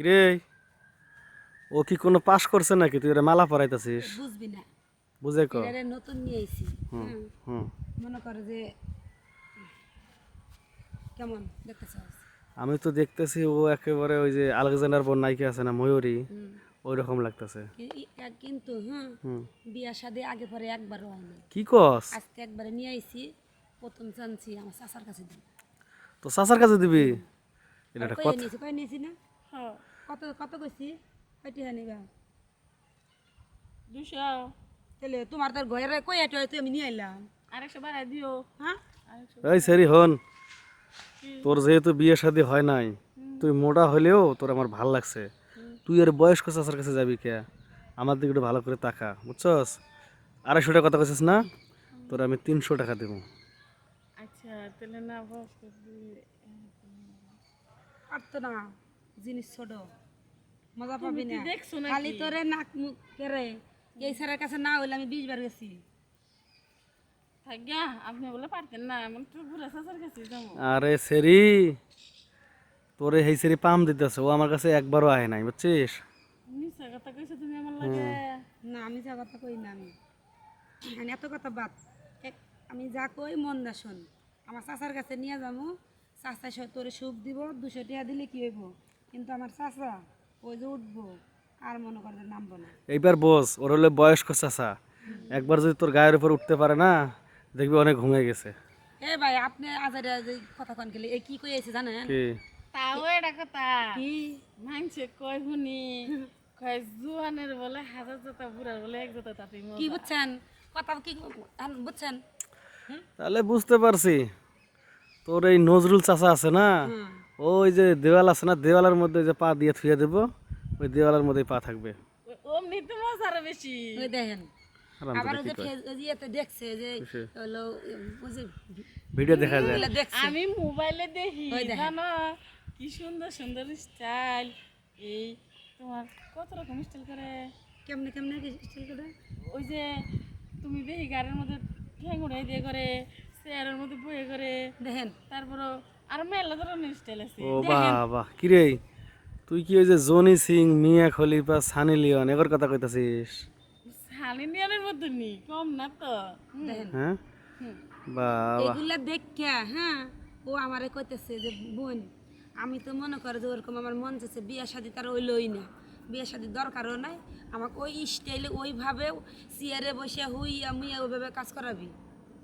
কিরে? ও কি কোনো পাস করছে নাকি? তুই ওরা মালা পরাইতেছিস? বুঝবি না। বুঝে ক। এটারে নতুন নিয়ে আইছি। হ্যাঁ হুম। মনে করে যে কেমন দেখতে চাস আমি তো দেখতেছি ও একেবারে ওই যে আলেকজান্ডার বোন নায়িকা আছে না ময়ূরী ওই রকম লাগতেছে। এক কিন্তু হ্যাঁ হুম। বিয়া শাদী আগে পরে একবারও হয় না কি কস? আজকে একবারে নিয়ে আইছি প্রথম চান্সি আমার চাচার কাছে দিই তো চাচার কাছে দিবি? এটা কথা। নিয়েছি না? কত কত কইছি? কয়টি হানিবা দুশো তাহলে তোমার তার ঘরে কই এটা হয়তো আমি নিয়ে আইলাম। আরেকশো বাড়াই দিও। হ্যাঁ? এই সেরি হন। তোর যেহেতু বিয়ে শাদী হয় নাই তুই মোটা হলেও তোর আমার ভালো লাগছে। তুই এর বয়স্ক চাচার কাছে যাবি কে? আমার দিকে একটু ভালো করে তাকা বুঝছস? আড়াইশো টাকা কথা কইছিস না? তোর আমি তিনশো টাকা দেবো। আচ্ছা তাহলে না বস পারতো না। জিনিস ছোট। মজা পাবি না। দেখছ খালি তোরে নাক মুখ কেরে এই স্যারের কাছে না হইলে আমি বিশ বার গেছি। থাকিয়া আপনি বলে পারতেন না এমন তো বুড়া শাশার কাছে আরে সেরি তোরে হেই সেরি পাম দিতেছে ও আমার কাছে একবারও আয় নাই বুঝছিস? কথা কইছো তুমি আমার লাগে। না আমি যা কথা কই না আমি। এত কথা বাদ। আমি যা কই মন দা শোন। আমার চাচার কাছে নিয়ে যাব চাচা তোরে সুখ দিব দুশো টাকা দিলে কি হইব? কিন্তু আমার চাচা ওই যে উঠবো আর মনে করে নামবো না। এইবার বোস ওর হলে বয়স্ক চাচা। একবার যদি তোর গায়ের উপর উঠতে পারে না দেখবি অনেক ঘুমিয়ে গেছে। এ ভাই আপনি আজারে যে কথা কন গেলে এই কি কই আছে জানেন? কি? তাও এটা কথা। কি? মানছে কয় শুনি? কয় জুয়ানের বলে হাজার জোতা বুড়ার বলে এক জোতা তাতে কি বুঝছেন? কথা কি বুঝছেন? তাহলে বুঝতে পারছি। তোর এই নজরুল চাচা আছে না? হুম ওই যে দেওয়াল আছে না দেওয়ালের মধ্যে যে পা দিয়ে থুয়ে দেবো ওই দেওয়ালের মধ্যেই পা থাকবে। বেশি। ওই দেখেন আবার ওই যে দেখছে যে হলো ওই যে ভিডিও দেখা যায়। আমি মোবাইলে দেখি জানো? কি সুন্দর সুন্দর স্টাইল এই তোমার কত রকম স্টাইল করে? কেমনে কেমনে কি স্টাইল করে? ওই যে তুমি দেখি গাড়ির মধ্যে ঠ্যাং উড়াই দিয়ে করে চেয়ারের মধ্যে বয়ে করে। দেখেন। তারপরও আর মেলা ধরনের স্টাইল আছে। ও কিরে? তুই কি ওই যে Johnny Sins Mia Khalifa Sunny Leone এগোর কথা কইতাছিস? শালি নিয়নের মধ্যে নি কম না তো। হুম। দেখেন। হ্যাঁ? বাহ বাহ এগুলা দেখা হ্যাঁ ও আমারে কইতেছে যে বোন আমি তো মনে করে যে ওরকম আমার মন চাচ্ছে বিয়ে শাদি তার ওই লই না। বিয়ে শাদি দরকারও নাই। আমাকে ওই স্টাইলে ওইভাবে চেয়ারে বসে হুইয়া মুইয়া ওইভাবে কাজ করাবি।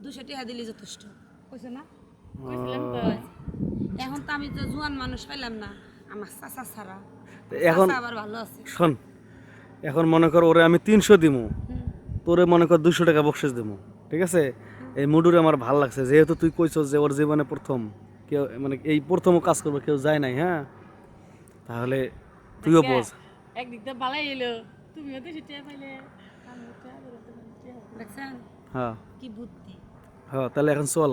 দুশো টাকা দিলে যথেষ্ট। কইছে না? কইছিলাম তো। এখন তো আমি তো জোয়ান মানুষ পাইলাম না আমার চাচা ছাড়া। এখন আবার ভালো আছে। শোন এখন মনে কর ওরে আমি তিনশো দিমু তোরে মনে কর দুশো টাকা বকশিস দিমু ঠিক আছে? এই মুডুরে আমার ভালো লাগছে যেহেতু তুই কইছস যে ওর জীবনে প্রথম কেউ মানে এই প্রথম কাজ করবে কেউ যায় নাই হ্যাঁ? তাহলে তুইও বোঝ একদিক দিয়ে বালাই এলো তুমিও তো সেটা পাইলে। হ্যাঁ। কি বুদ্ধি। হ্যাঁ তাহলে এখন চল।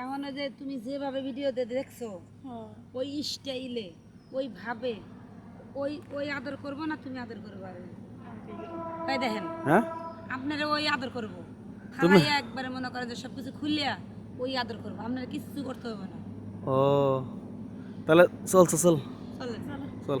এখন যে তুমি যেভাবে ভিডিওতে দেখছ হ্যাঁ। ওই স্টাইলে ওই ভাবে ওই ওই আদর করব না তুমি আদর করব? আর তাই দেখেন হ্যাঁ? আপনারা ওই আদর করব। খালাইয়া একবারে মনে করেন যে সব কিছু খুলিয়া ওই আদর করব আপনারা কিছু করতে হবে না। ও তাহলে চল চল। চল চল।